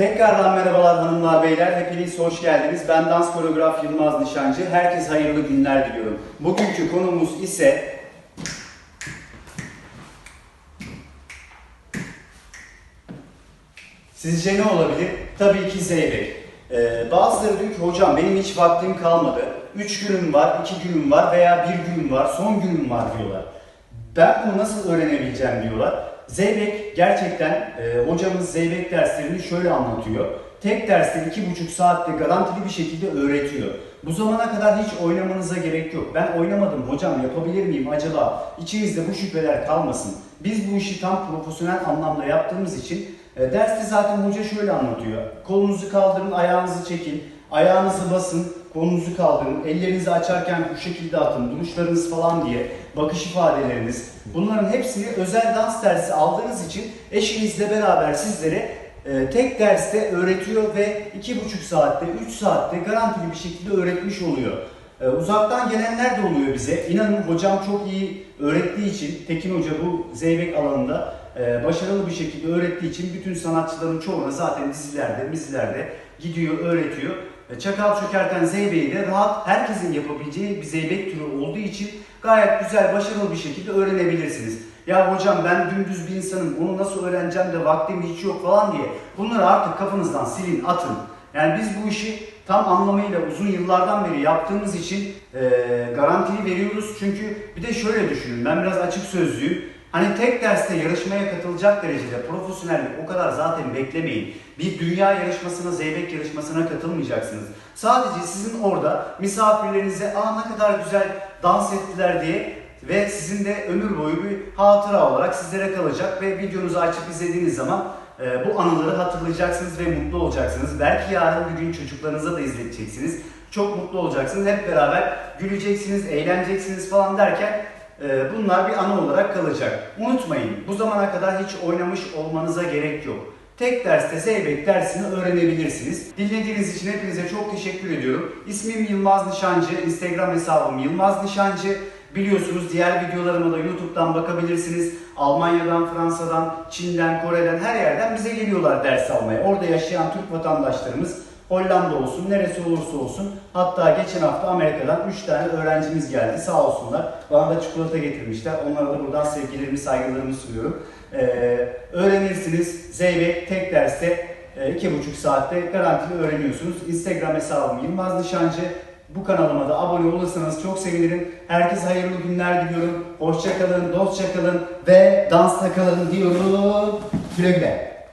Tekrardan merhabalar hanımlar beyler. Hepiniz hoş geldiniz. Ben dans koreograf Yılmaz Nişancı. Herkes hayırlı günler diliyorum. Bugünkü konumuz ise Sizce ne olabilir? Tabii ki zeybek. Ee, bazıları diyor ki hocam benim hiç vaktim kalmadı. 3 günüm var, 2 günüm var veya 1 günüm var, son günüm var diyorlar. Ben bunu nasıl öğrenebileceğim diyorlar. Zeybek gerçekten e, hocamız zeybek derslerini şöyle anlatıyor. Tek derste iki buçuk saatte garantili bir şekilde öğretiyor. Bu zamana kadar hiç oynamanıza gerek yok. Ben oynamadım hocam yapabilir miyim acaba? İçinizde bu şüpheler kalmasın. Biz bu işi tam profesyonel anlamda yaptığımız için e, derste zaten hoca şöyle anlatıyor. Kolunuzu kaldırın, ayağınızı çekin, ayağınızı basın, kolunuzu kaldırın, ellerinizi açarken bu şekilde atın, duruşlarınız falan diye, bakış ifadeleriniz. Bunların hepsini özel dans dersi aldığınız için eşinizle beraber sizlere e, tek derste öğretiyor ve iki buçuk saatte, üç saatte garantili bir şekilde öğretmiş oluyor. E, uzaktan gelenler de oluyor bize. İnanın hocam çok iyi öğrettiği için, Tekin Hoca bu zeybek alanında e, başarılı bir şekilde öğrettiği için bütün sanatçıların çoğuna zaten dizilerde, dizilerde gidiyor, öğretiyor. E, Çakal çökerten zeybeği de rahat herkesin yapabileceği bir zeybek türü olduğu için gayet güzel, başarılı bir şekilde öğrenebilirsiniz. Ya hocam ben dümdüz bir insanım, onu nasıl öğreneceğim de vaktim hiç yok falan diye bunları artık kafanızdan silin, atın. Yani biz bu işi tam anlamıyla uzun yıllardan beri yaptığımız için e, garantili veriyoruz. Çünkü bir de şöyle düşünün, ben biraz açık sözlüyüm. Hani tek derste yarışmaya katılacak derecede profesyonellik o kadar zaten beklemeyin. Bir dünya yarışmasına, zeybek yarışmasına katılmayacaksınız. Sadece sizin orada misafirlerinize aa ne kadar güzel dans ettiler diye ve sizin de ömür boyu bir hatıra olarak sizlere kalacak ve videonuzu açıp izlediğiniz zaman e, bu anıları hatırlayacaksınız ve mutlu olacaksınız. Belki yarın bir gün çocuklarınıza da izleteceksiniz. Çok mutlu olacaksınız. Hep beraber güleceksiniz, eğleneceksiniz falan derken bunlar bir anı olarak kalacak. Unutmayın bu zamana kadar hiç oynamış olmanıza gerek yok. Tek derste Zeybek dersini öğrenebilirsiniz. Dinlediğiniz için hepinize çok teşekkür ediyorum. İsmim Yılmaz Nişancı, Instagram hesabım Yılmaz Nişancı. Biliyorsunuz diğer videolarıma da YouTube'dan bakabilirsiniz. Almanya'dan, Fransa'dan, Çin'den, Kore'den her yerden bize geliyorlar ders almaya. Orada yaşayan Türk vatandaşlarımız Hollanda olsun, neresi olursa olsun. Hatta geçen hafta Amerika'dan 3 tane öğrencimiz geldi sağ olsunlar. Bana da çikolata getirmişler. Onlara da buradan sevgilerimi, saygılarımı sunuyorum. Ee, öğrenirsiniz. Zeybek tek derste e, iki buçuk saatte garantili öğreniyorsunuz. Instagram hesabım Yılmaz Nişancı. Bu kanalıma da abone olursanız çok sevinirim. Herkese hayırlı günler diliyorum. Hoşça kalın, dostça kalın ve dansta kalın diyorum. Güle güle.